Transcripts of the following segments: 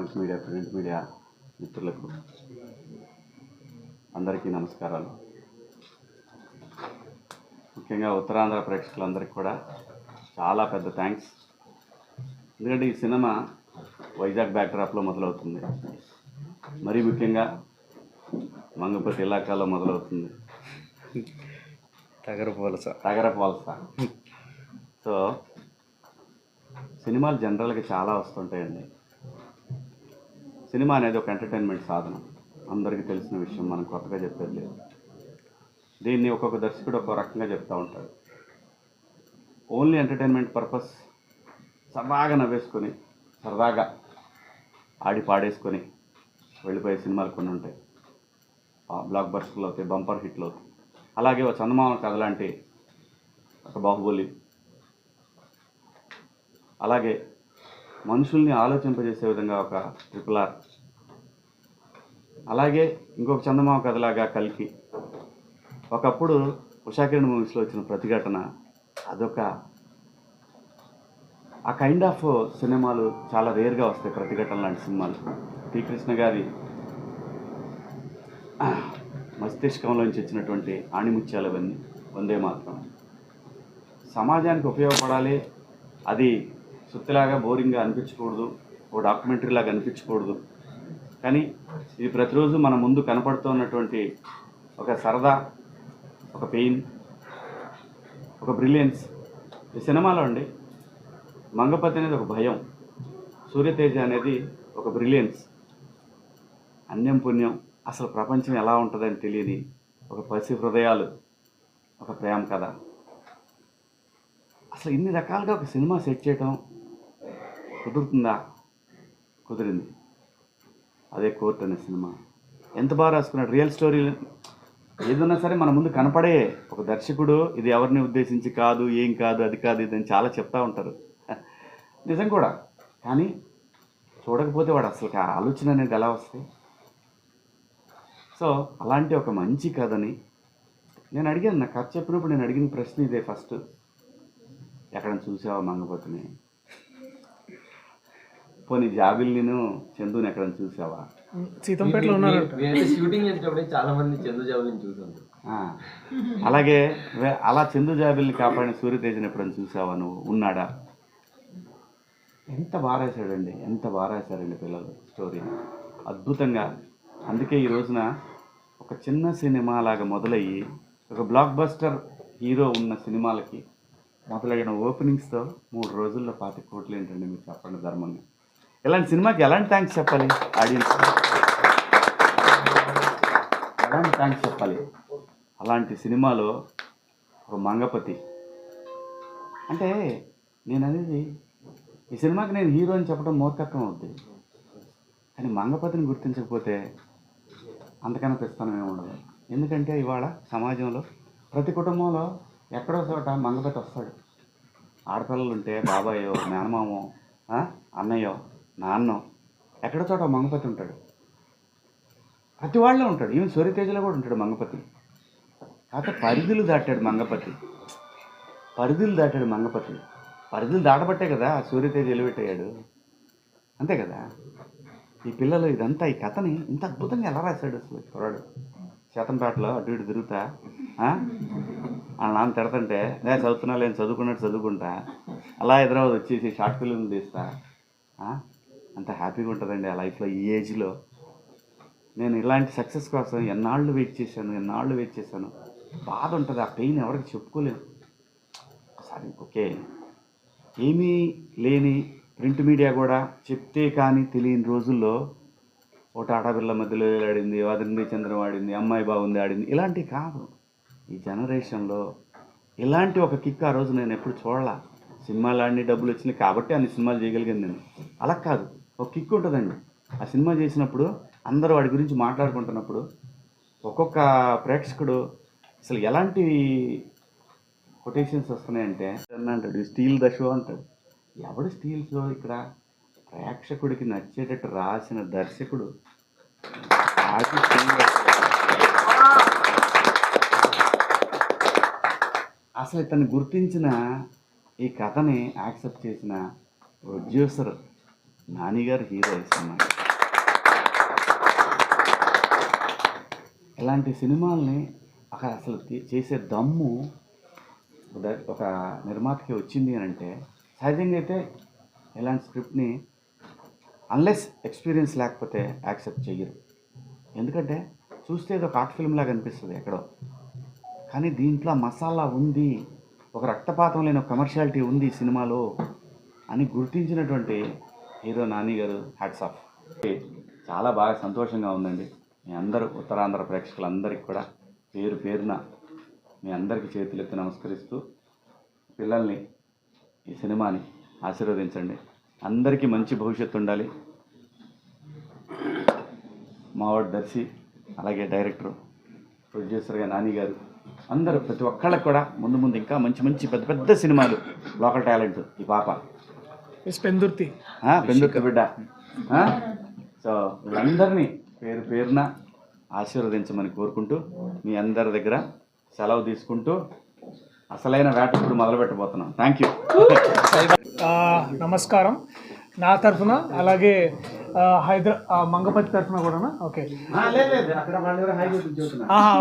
Electronic media print media మిత్రులకు అందరికీ నమస్కారాలు. ముఖ్యంగా ఉత్తరాంధ్ర ప్రేక్షకులందరికీ కూడా చాలా పెద్ద థ్యాంక్స్. ఎందుకంటే ఈ సినిమా వైజాగ్ బ్యాక్డ్రాప్లో మొదలవుతుంది. మరీ ముఖ్యంగా మంగపతి ఇలాకాలో మొదలవుతుంది. తగరపు వలస. తగరపు వలస. సో సినిమాలు జనరల్గా చాలా వస్తుంటాయండి. సినిమా అనేది ఒక ఎంటర్టైన్మెంట్ సాధనం. అందరికీ తెలిసిన విషయం మనం కొత్తగా చెప్పేది లేదు. దీన్ని ఒక్కొక్క దర్శకుడు ఒక్కో రకంగా చెప్తూ ఉంటాడు. ఓన్లీ ఎంటర్టైన్మెంట్ పర్పస్ సరదాగా నవ్వేసుకొని సరదాగా ఆడి పాడేసుకొని వెళ్ళిపోయే సినిమాలు కొన్ని ఉంటాయి. బ్లాక్ బస్టర్లు అవుతాయి బంపర్ హిట్లు అవుతాయి అలాగే ఒక చందమామ కథ లాంటి ఒక బాహుబలి. అలాగే మనుషుల్ని ఆలోచింపజేసే విధంగా ఒక ట్రిపుల్ ఆర్. అలాగే ఇంకొక చందమామ కథలాగా కలికి. ఒకప్పుడు ఉషాకిరణ్ మూవీస్లో వచ్చిన ప్రతిఘటన అదొక ఆ కైండ్ ఆఫ్ సినిమాలు చాలా రేర్గా వస్తాయి ప్రతిఘటన లాంటి సినిమాలు. టి కృష్ణ గారి మస్తిష్కంలోంచి వచ్చినటువంటి ఆణిముత్యాలు అవన్నీ వందే మాత్రం. సమాజానికి ఉపయోగపడాలి. అది సుత్తిలాగా బోరింగ్గా అనిపించకూడదు ఓ డాక్యుమెంటరీ లాగా అనిపించకూడదు. కానీ ఇది ప్రతిరోజు మన ముందు కనపడుతున్నటువంటి ఒక సరదా ఒక పెయిన్ ఒక బ్రిలియన్స్. ఈ సినిమాలో అండి మంగపతి అనేది ఒక భయం సూర్యతేజ అనేది ఒక బ్రిలియన్స్. అన్యం పుణ్యం అసలు ప్రపంచం ఎలా ఉంటుందని తెలియని ఒక పసి హృదయాలు ఒక ప్రేమ కథ. అసలు ఇన్ని రకాలుగా ఒక సినిమా సెట్ చేయటం కుదురుతుందా? కుదిరింది. అదే కోర్ట్ అనే సినిమా. ఎంత బాగా రాసుకున్నాడు? రియల్ స్టోరీ ఏదన్నా సరే మన ముందు కనపడే ఒక దర్శకుడు ఇది ఎవరిని ఉద్దేశించి కాదు ఏం కాదు అది కాదు ఇది అని చాలా చెప్తా ఉంటారు. నిజం కూడా. కానీ చూడకపోతే వాడు అసలు ఆ ఆలోచన అనేది ఎలా వస్తాయి? సో అలాంటి ఒక మంచి కథని నేను అడిగాను. నా కథ చెప్పినప్పుడు నేను అడిగిన ప్రశ్న ఇదే ఫస్ట్. ఎక్కడ చూసావా మంగపతిని? పోనీ జాబిల్నిను చందుని ఎక్కడ చూసావా? సీతంపేటలో ఉన్నారు షూటింగ్ చేసేటప్పుడే చాలా మంది చందు జాబుని చూసాను ఆ, అలాగే అలా చందు జాబిల్ని కాపాడిన సూర్యతేజని ఎప్పుడైనా చూసావా నువ్వు? ఉన్నాడా? ఎంత బాగా రాశాడండి ఎంత బాగా రాశారండి పిల్లలు స్టోరీ అద్భుతంగా. అందుకే ఈ రోజున ఒక చిన్న సినిమా లాగా మొదలయ్యి ఒక బ్లాక్ బస్టర్ హీరో ఉన్న సినిమాలకి మొదలైన ఓపెనింగ్స్తో మూడు రోజుల్లో పాతి కోట్లు ఏంటండి మీరు చెప్పండి ధర్మంగా? ఇలాంటి సినిమాకి ఎలాంటి థ్యాంక్స్ చెప్పాలి? ఆడియన్స్ ఎలాంటి థ్యాంక్స్ చెప్పాలి? అలాంటి సినిమాలో ఒక మంగపతి. అంటే నేను అనేది ఈ సినిమాకి నేను హీరో అని చెప్పడం మూర్ఖత్వం అవుద్ది. కానీ మంగపతిని గుర్తించకపోతే అంతకన్నా ప్రస్థానం ఏమి ఉండదు. ఎందుకంటే ఇవాళ సమాజంలో ప్రతి కుటుంబంలో ఎక్కడో చోట మంగపతి వస్తాడు. ఆడపిల్లలు ఉంటే బాబాయో మేనమామో అన్నయ్యో నాన్న ఎక్కడ చోట మంగపతి ఉంటాడు. ప్రతి వాళ్ళలో ఉంటాడు. ఈవెన్ సూర్యతేజలో కూడా ఉంటాడు మంగపతి. కాకపోతే పరిధులు దాటాడు మంగపతి. పరిధులు దాటాడు మంగపతి. పరిధులు దాటబట్టే కదా సూర్యతేజ ఎలివేటయ్యాడు అంతే కదా? ఈ పిల్లలు ఇదంతా ఈ కథని ఇంత అద్భుతంగా ఎలా రాశాడు అసలు కుర్రాడు? శాతంపేటలో అటు ఇటు తిరుగుతా వాళ్ళ నాన్న తిడతంటే నేను చదువుతున్నా లేని చదువుకున్నట్టు చదువుకుంటా. అలా హైదరాబాద్ వచ్చేసి షార్ట్ ఫిల్మ్ తీస్తా అంత హ్యాపీగా ఉంటుందండి ఆ లైఫ్లో ఈ ఏజ్లో. నేను ఇలాంటి సక్సెస్ కోసం ఎన్నాళ్ళు వెయిట్ చేశాను ఎన్నాళ్ళు వెయిట్ చేశాను. బాధ ఉంటుంది ఆ పెయిన్ ఎవరికి చెప్పుకోలేము ఒకసారి ఓకే. ఏమీ లేని ప్రింట్ మీడియా కూడా చెప్తే కానీ తెలియని రోజుల్లో ఓ టాటా బిర్ల మధ్యలో ఆడింది వదిలింది చంద్రం ఆడింది అమ్మాయి బాగుంది ఆడింది. ఇలాంటివి కాదు. ఈ జనరేషన్లో ఇలాంటి ఒక కిక్ ఆ రోజు నేను ఎప్పుడు చూడాల. సినిమాలు ఆడిని డబ్బులు వచ్చినాయి కాబట్టి అన్ని సినిమాలు చేయగలిగాను నేను. అలా కాదు. ఒక కిక్ ఉంటుందండి. ఆ సినిమా చేసినప్పుడు అందరూ వాడి గురించి మాట్లాడుకుంటున్నప్పుడు ఒక్కొక్క ప్రేక్షకుడు అసలు ఎలాంటి కొటేషన్స్ వస్తున్నాయంటే అంటాడు స్టీల్ ద షో అంటాడు. ఎవడు స్టీల్ షో ఇక్కడ ప్రేక్షకుడికి నచ్చేటట్టు రాసిన దర్శకుడు? అసలు ఇతను గుర్తించిన ఈ కథని యాక్సెప్ట్ చేసిన ప్రొడ్యూసర్ నానిగారు హీరో ఈ సినిమా ఇలాంటి సినిమాల్ని అక్కడ అసలు చేసే దమ్ము ఒక- ఒక నిర్మాతకి వచ్చింది అని అంటే సహజంగా అయితే ఇలాంటి స్క్రిప్ట్ని అన్లెస్ ఎక్స్పీరియన్స్ లేకపోతే యాక్సెప్ట్ చెయ్యరు. ఎందుకంటే చూస్తే ఇది ఒక ఆర్ట్ ఫిల్మ్ లాగా అనిపిస్తుంది ఎక్కడో. కానీ దీంట్లో మసాలా ఉంది ఒక రక్తపాతం లేని ఒక కమర్షియాలిటీ ఉంది సినిమాలో అని గుర్తించినటువంటి హీరో నాని గారు హ్యాట్స్ ఆఫ్ చాలా బాగా సంతోషంగా ఉందండి. మీ అందరూ ఉత్తరాంధ్ర ప్రేక్షకులందరికీ కూడా పేరు పేరున మీ అందరికీ చేతులెత్తి నమస్కరిస్తూ పిల్లల్ని ఈ సినిమాని ఆశీర్వదించండి. అందరికీ మంచి భవిష్యత్తు ఉండాలి. మావాడు దర్శి అలాగే డైరెక్టర్ ప్రొడ్యూసర్గా నాని గారు అందరూ ప్రతి ఒక్కళ్ళకి కూడా ముందు ముందు ఇంకా మంచి మంచి పెద్ద పెద్ద సినిమాలు లోకల్ టాలెంట్ ఈ పాప. పెందుర్తి ఆ, పెందుర్తి బిడ్డ. ఆ? సో వీళ్ళందరినీ పేరు పేరున ఆశీర్వదించమని కోరుకుంటూ మీ అందరి దగ్గర సెలవు తీసుకుంటూ అసలైన వేట ఇప్పుడు మొదలు పెట్టబోతున్నాం థ్యాంక్ యూ ఆ, నమస్కారం. నా తరఫున అలాగే ఆ, హైదరా ఆ, మంగపతి తరఫున కూడానా? ఓకే.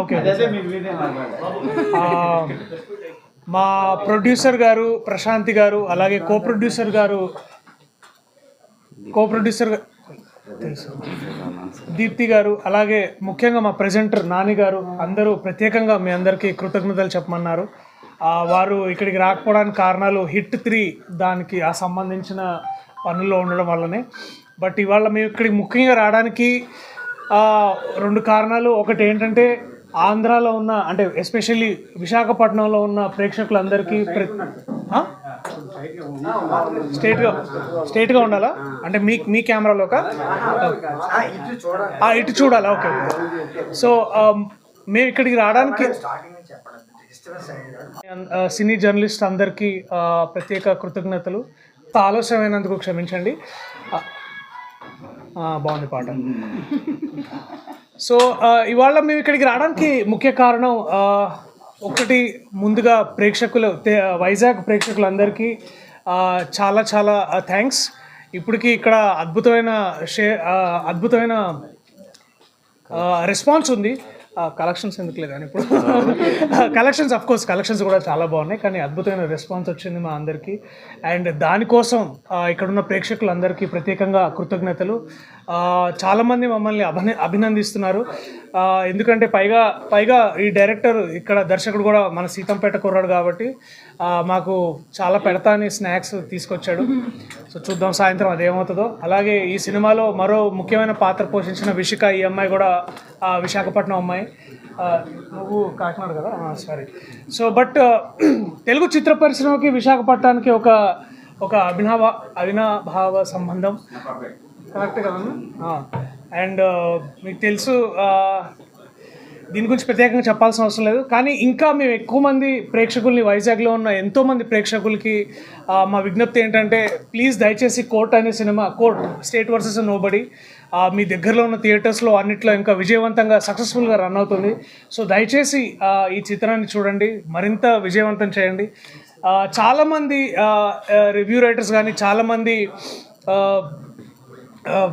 ఓకే. ఆ, మా ప్రొడ్యూసర్ గారు ప్రశాంతి గారు అలాగే కో ప్రొడ్యూసర్ గారు కో ప్రొడ్యూసర్ తెలుసు. దీప్తి గారు అలాగే ముఖ్యంగా మా ప్రెజెంటర్ నాని గారు అందరూ ప్రత్యేకంగా మీ అందరికీ కృతజ్ఞతలు చెప్పమన్నారు. వారు ఇక్కడికి రాకపోవడానికి కారణాలు హిట్ త్రీ దానికి ఆ సంబంధించిన పనుల్లో ఉండడం వల్లనే. బట్ ఇవాళ మేము ఇక్కడికి ముఖ్యంగా రావడానికి రెండు కారణాలు. ఒకటి ఏంటంటే ఆంధ్రాలో ఉన్న అంటే ఎస్పెషల్లీ విశాఖపట్నంలో ఉన్న ప్రేక్షకులందరికీ స్టేట్గా స్టేట్గా ఉండాలా? అంటే మీ మీ కెమెరాలోక ఇటు చూడాలా? ఓకే సో um, మేము ఇక్కడికి రావడానికి సినీ జర్నలిస్ట్ అందరికీ ప్రత్యేక కృతజ్ఞతలు. ఆలస్యమైనందుకు క్షమించండి. బాగుంది పాట. సో ఇవాళ మేము ఇక్కడికి రావడానికి ముఖ్య కారణం ఒకటి ముందుగా ప్రేక్షకులు వైజాగ్ ప్రేక్షకులందరికీ చాలా చాలా థ్యాంక్స్ ఇప్పటికీ ఇక్కడ అద్భుతమైన షే అద్భుతమైన రెస్పాన్స్ ఉంది. కలెక్షన్స్ ఎందుకు లేదు కానీ ఇప్పుడు. కలెక్షన్స్ అఫ్ కోర్స్ కలెక్షన్స్ కూడా చాలా బాగున్నాయి కానీ అద్భుతమైన రెస్పాన్స్ వచ్చింది మా అందరికీ. అండ్ దానికోసం ఇక్కడున్న ప్రేక్షకులందరికీ ప్రత్యేకంగా కృతజ్ఞతలు. చాలామంది మమ్మల్ని అభిన అభినందిస్తున్నారు. ఎందుకంటే పైగా పైగా ఈ డైరెక్టర్ ఇక్కడ దర్శకుడు కూడా మన సీతంపేట కుర్రాడు కాబట్టి మాకు చాలా పెడతా అని స్నాక్స్ తీసుకొచ్చాడు. సో చూద్దాం సాయంత్రం అదేమవుతుందో. అలాగే ఈ సినిమాలో మరో ముఖ్యమైన పాత్ర పోషించిన విషిక ఈ అమ్మాయి కూడా విశాఖపట్నం అమ్మాయి. నువ్వు కాకినాడ కదా? సారీ సో బట్ తెలుగు చిత్ర పరిశ్రమకి విశాఖపట్నానికి ఒక ఒక అభినవ అవినాభావ సంబంధం. కరెక్ట్ కదా అండ్ మీకు తెలుసు దీని గురించి ప్రత్యేకంగా చెప్పాల్సిన అవసరం లేదు. కానీ ఇంకా మేము ఎక్కువ మంది ప్రేక్షకుల్ని వైజాగ్లో ఉన్న ఎంతోమంది ప్రేక్షకులకి మా విజ్ఞప్తి ఏంటంటే ప్లీజ్ దయచేసి కోర్ట్ అనే cinema court state versus nobody మీ దగ్గరలో ఉన్న థియేటర్స్లో అన్నిట్లో ఇంకా విజయవంతంగా సక్సెస్ఫుల్గా రన్ అవుతుంది. సో దయచేసి ఈ చిత్రాన్ని చూడండి. మరింత విజయవంతం చేయండి. చాలామంది రివ్యూ రైటర్స్ కానీ చాలామంది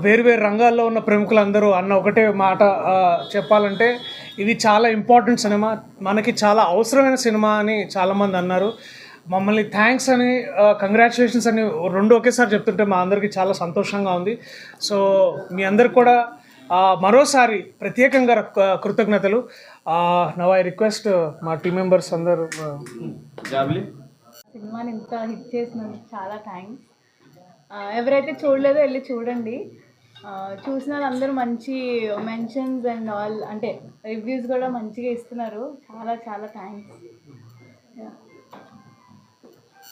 వేరు వేరు రంగాల్లో ఉన్న ప్రముఖులందరూ అన్న ఒకటే మాట చెప్పాలంటే ఇది చాలా ఇంపార్టెంట్ సినిమా మనకి చాలా అవసరమైన సినిమా అని చాలామంది అన్నారు. మమ్మల్ని థ్యాంక్స్ అని కంగ్రాచులేషన్స్ అని రెండు ఒకేసారి చెప్తుంటే మా అందరికీ చాలా సంతోషంగా ఉంది. సో మీ అందరికి కూడా ఆ, మరోసారి ప్రత్యేకంగా కృతజ్ఞతలు. నవ్ ఐ రిక్వెస్ట్ మా టీం మెంబర్స్ అందరూ సినిమాని ఇంత హిట్ చేసినందుకు చాలా థ్యాంక్స్ ఎవరైతే చూడలేదో వెళ్ళి చూడండి. చూసిన వాళ్ళందరూ మంచి మెన్షన్స్ అండ్ ఆల్ అంటే రివ్యూస్ కూడా మంచిగా ఇస్తున్నారు. చాలా చాలా థ్యాంక్స్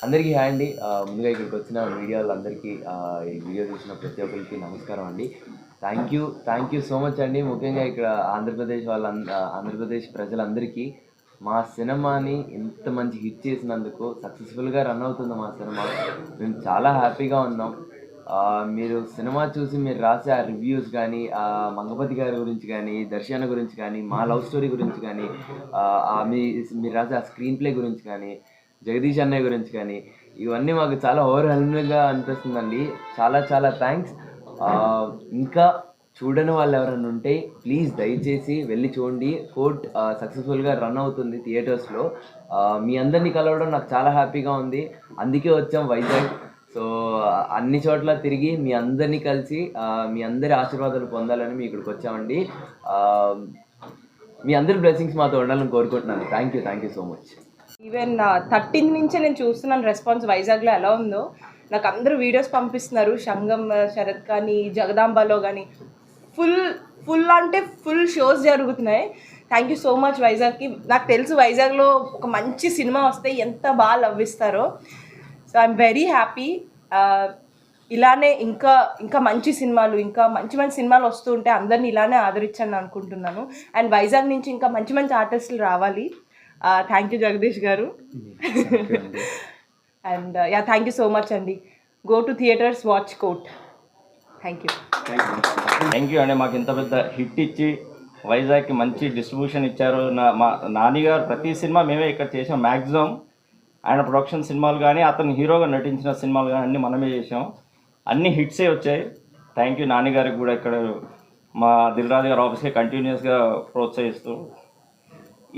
అందరికీ హాయ్ అండి. ముందుగా ఇక్కడికి వచ్చిన మీడియా వాళ్ళందరికీ ఈ వీడియో చూసిన ప్రతి ఒక్కరికి నమస్కారం అండి. Thank you thank you so much అండి. ముఖ్యంగా ఇక్కడ ఆంధ్రప్రదేశ్ వాళ్ళ ఆంధ్రప్రదేశ్ ప్రజలందరికీ మా సినిమాని ఇంత మంచి హిట్ చేసినందుకు సక్సెస్ఫుల్గా రన్ అవుతుంది మా సినిమా. మేము చాలా హ్యాపీగా ఉన్నాం. మీరు సినిమా చూసి మీరు రాసే ఆ రివ్యూస్ కానీ ఆ మంగపతి గారి గురించి కానీ దర్శన గురించి కానీ మా లవ్ స్టోరీ గురించి కానీ మీ మీరు రాసే ఆ స్క్రీన్ ప్లే గురించి కానీ జగదీష్ అన్నయ్య గురించి కానీ ఇవన్నీ మాకు చాలా ఓవర్వెల్మింగ్గా అనిపిస్తుందండి. చాలా చాలా థ్యాంక్స్ ఇంకా చూడని వాళ్ళు ఎవరైనా ఉంటే ప్లీజ్ దయచేసి వెళ్ళి చూడండి. కోర్ట్ సక్సెస్ఫుల్గా రన్ అవుతుంది థియేటర్స్లో మీ అందరినీ కలవడం నాకు చాలా హ్యాపీగా ఉంది. అందుకే వచ్చాం వైజాగ్. సో అన్ని చోట్ల తిరిగి మీ అందరినీ కలిసి మీ అందరి ఆశీర్వాదాలు పొందాలని మీ ఇక్కడికి వచ్చామండి. మీ అందరి బ్లెస్సింగ్స్ మాతో ఉండాలని కోరుకుంటున్నాను. Thank you thank you so much even thirteenth uh, నుంచే నేను చూస్తున్నాను రెస్పాన్స్ వైజాగ్లో ఎలా ఉందో. నాకు అందరూ వీడియోస్ పంపిస్తున్నారు. శంగం uh, శరత్ కానీ జగదాంబలో కానీ. ఫుల్ ఫుల్ అంటే ఫుల్ షోస్ జరుగుతున్నాయి. థ్యాంక్ యూ సో మచ్ వైజాగ్కి. నాకు తెలుసు వైజాగ్లో ఒక మంచి సినిమా వస్తే ఎంత బాగా లవ్విస్తారో సో ఐఎమ్ వెరీ హ్యాపీ ఇలానే ఇంకా ఇంకా మంచి సినిమాలు ఇంకా మంచి మంచి సినిమాలు వస్తూ ఉంటే అందరిని ఇలానే ఆదరించాను అనుకుంటున్నాను. అండ్ వైజాగ్ నుంచి ఇంకా మంచి మంచి ఆర్టిస్టులు రావాలి. థ్యాంక్ యూ జగదీష్ గారు. And yeah thank you so much అండి go to theatres watch Court thank you thank you అండి మాకు ఇంత పెద్ద హిట్ ఇచ్చి వైజాగ్కి మంచి డిస్ట్రిబ్యూషన్ ఇచ్చారు. నా మా నాన్నగారు ప్రతి సినిమా మేమే ఇక్కడ చేసాం. మ్యాక్సిమం ఆయన ప్రొడక్షన్ సినిమాలు కానీ అతను హీరోగా నటించిన సినిమాలు కానీ అన్నీ మనమే చేసాం. అన్ని హిట్సే వచ్చాయి. థ్యాంక్ యూ నాన్నగారికి కూడా ఇక్కడ మా దిల్రాజు గారు ఆఫీస్కి కంటిన్యూస్గా ప్రోత్సహిస్తూ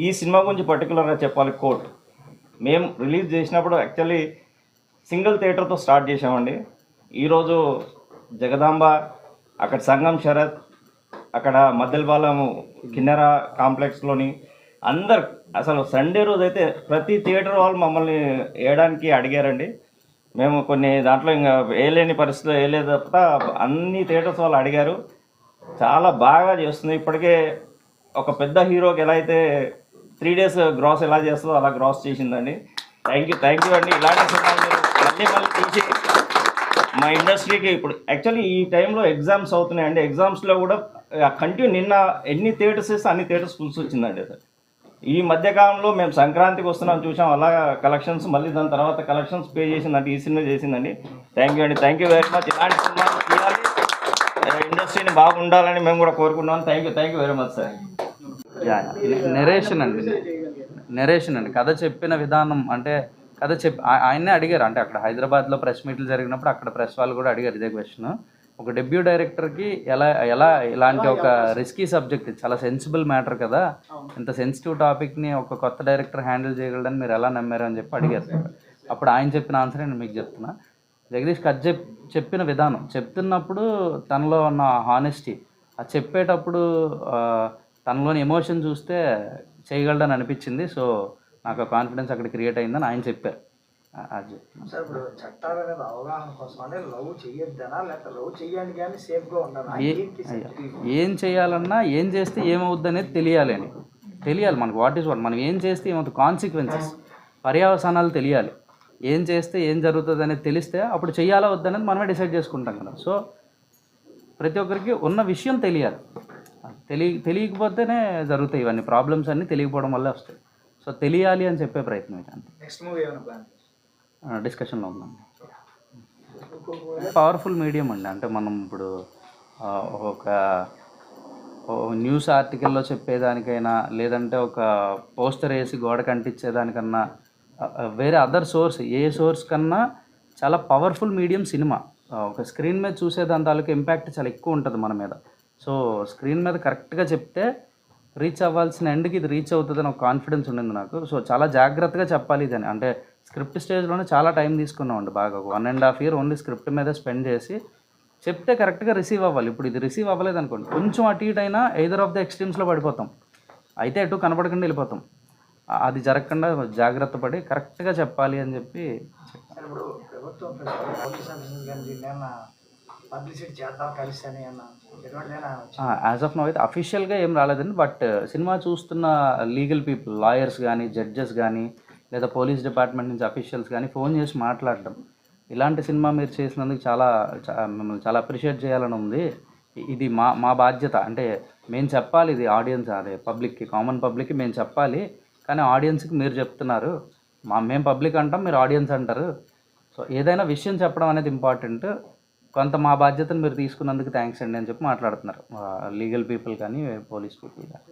ఈ సినిమా గురించి పర్టికులర్గా చెప్పాలి కోట్ మేము రిలీజ్ చేసినప్పుడు యాక్చువల్లీ సింగిల్ థియేటర్తో స్టార్ట్ చేసామండి ఈరోజు జగదాంబ అక్కడ సంగం శరత్ అక్కడ మద్దెలపాలెం కిన్నెర కాంప్లెక్స్లోని అందరు అసలు సండే రోజు అయితే ప్రతి థియేటర్ వాళ్ళు మమ్మల్ని వేయడానికి అడిగారండి. మేము కొన్ని దాంట్లో ఇంకా వేయలేని పరిస్థితిలో వేయలేదు తప్ప అన్ని థియేటర్స్ వాళ్ళు అడిగారు. చాలా బాగా చేస్తుంది. ఇప్పటికే ఒక పెద్ద హీరోకి ఎలా అయితే త్రీ డేస్ గ్రాస్ ఎలా చేస్తుందో అలా గ్రాస్ చేసిందండి. థ్యాంక్ యూ థ్యాంక్ యూ అండి. ఇలాంటి సినిమాలు మళ్ళీ మళ్ళీ తీసి మా ఇండస్ట్రీకి ఇప్పుడు యాక్చువల్లీ ఈ టైంలో ఎగ్జామ్స్ అవుతున్నాయండి. ఎగ్జామ్స్లో కూడా కంటిన్యూ నిన్న ఎన్ని థియేటర్స్ ఇస్తే అన్ని థియేటర్స్ ఫుల్స్ వచ్చిందండి సార్. ఈ మధ్యకాలంలో మేము సంక్రాంతికి వస్తున్నాం చూసాం. అలా కలెక్షన్స్ మళ్ళీ దాని తర్వాత కలెక్షన్స్ పే చేసిందండి. ఈ సినిమా చేసిందండి. థ్యాంక్ యూ అండి. థ్యాంక్ యూ వెరీ మచ్ ఇలాంటి సినిమాలు తీయాలి. ఇండస్ట్రీని బాగుండాలని మేము కూడా కోరుకుంటున్నాం. Thank you thank you very much sir narration అండి. నెరేషన్ అండి. కథ చెప్పిన విధానం అంటే కథ చెప్పి ఆయన్నే అడిగారు. అంటే అక్కడ హైదరాబాద్లో ప్రెస్ మీట్లు జరిగినప్పుడు అక్కడ ప్రెస్ వాళ్ళు కూడా అడిగారు ఇదే క్వశ్చన్ ఒక డెబ్యూ డైరెక్టర్కి ఎలా ఎలా ఇలాంటి ఒక రిస్కీ సబ్జెక్ట్ చాలా సెన్సిబుల్ మ్యాటర్ కదా. ఇంత సెన్సిటివ్ టాపిక్ని ఒక కొత్త డైరెక్టర్ హ్యాండిల్ చేయగలడని మీరు ఎలా నమ్మారు అని చెప్పి అడిగారు. అప్పుడు ఆయన చెప్పిన ఆన్సర్ నేను మీకు చెప్తున్నా. జగదీష్ కథ చెప్ చెప్పిన విధానం. చెప్తున్నప్పుడు తనలో ఉన్న హానెస్టీ ఆ చెప్పేటప్పుడు తనలోని ఎమోషన్ చూస్తే చేయగలడని అనిపించింది. సో నాకు కాన్ఫిడెన్స్ అక్కడ క్రియేట్ అయిందని ఆయన చెప్పారు. ఆ- అది చెప్తున్నా. సార్ ఇప్పుడు చట్టాల మీద అవగాహన కోసం అంటే లవ్ చెయ్యొద్దనా? లేకపోతే లవ్ చెయ్యండి కానీ సేఫ్గా ఉండాలి? ఏ అయ్యా, ఏం చేయాలన్నా ఏం చేస్తే ఏమవుద్ది అనేది తెలియాలి అని. తెలియాలి మనకు వాట్ ఈస్ వాట్ మనం ఏం చేస్తే ఏమవుతుంది? కాన్సిక్వెన్సెస్ పర్యావసానాలు తెలియాలి. ఏం చేస్తే ఏం జరుగుతుంది అనేది తెలిస్తే అప్పుడు చేయాలా వద్దనేది మనమే డిసైడ్ చేసుకుంటాం కదా. సో ప్రతి ఒక్కరికి ఉన్న విషయం తెలియాలి. తెలియ తెలియకపోతేనే జరుగుతాయి ఇవన్నీ. ప్రాబ్లమ్స్ అన్నీ తెలియకపోవడం వల్లే వస్తాయి. సో తెలియాలి అని చెప్పే ప్రయత్నం ఇది అంతే. నెక్స్ట్ మూవీ ఏమైనా ప్లాన్ డిస్కషన్లో ఉందండి పవర్ఫుల్ మీడియం అండి. అంటే మనం ఇప్పుడు ఒక న్యూస్ ఆర్టికల్లో చెప్పేదానికైనా లేదంటే ఒక పోస్టర్ వేసి గోడ కంటించేదానికన్నా ఆ, ఆ, వేరే అదర్ సోర్స్ ఏ సోర్స్ కన్నా చాలా పవర్ఫుల్ మీడియం సినిమా ఒక స్క్రీన్ మీద చూసేదాని తాలూకు ఇంపాక్ట్ చాలా ఎక్కువ ఉంటుంది మన మీద. సో స్క్రీన్ మీద కరెక్ట్గా చెప్తే రీచ్ అవ్వాల్సిన ఎండ్కి ఇది రీచ్ అవుతుందని ఒక కాన్ఫిడెన్స్ ఉండింది నాకు. సో చాలా జాగ్రత్తగా చెప్పాలి ఇదని. అంటే స్క్రిప్ట్ స్టేజ్లోనే చాలా టైం తీసుకున్నామండి బాగా. ఒక one and half year only script మీద స్పెండ్ చేసి చెప్తే కరెక్ట్గా రిసీవ్ అవ్వాలి. ఇప్పుడు ఇది రిసీవ్ అవ్వలేదు అనుకోండి. కొంచెం అటు ఇటు అయినా ఎయిదర్ ఆఫ్ ద ఎక్స్ట్రీమ్స్లో పడిపోతాం. అయితే ఎటు కనపడకుండా వెళ్ళిపోతాం. అది జరగకుండా జాగ్రత్త పడి కరెక్ట్గా చెప్పాలి అని చెప్పి చెప్పాను. పబ్లిసిటీ చేద్దాం కలిసి అని యాజ్ ఆఫ్ నో అయితే అఫీషియల్గా ఏం రాలేదండి బట్ uh, సినిమా చూస్తున్న లీగల్ పీపుల్ లాయర్స్ కానీ జడ్జెస్ కానీ లేదా పోలీస్ డిపార్ట్మెంట్ నుంచి అఫీషియల్స్ కానీ ఫోన్ చేసి మాట్లాడడం. ఇలాంటి సినిమా మీరు చేసినందుకు చాలా మిమ్మల్ని చాలా అప్రిషియేట్ చేయాలని ఉంది. ఇది మా మా బాధ్యత. అంటే మేము చెప్పాలి ఇది ఆడియన్స్ అదే పబ్లిక్కి కామన్ పబ్లిక్కి మేము చెప్పాలి. కానీ ఆడియన్స్కి మీరు చెప్తున్నారు. మా మేము పబ్లిక్ అంటాం మీరు ఆడియన్స్ అంటారు. సో ఏదైనా విషయం చెప్పడం అనేది ఇంపార్టెంట్ కొంత మా బాధ్యతను మీరు తీసుకున్నందుకు థ్యాంక్స్ అండి అని చెప్పి మాట్లాడుతున్నారు. లీగల్ పీపుల్ కానీ పోలీస్ పీపుల్ కానీ.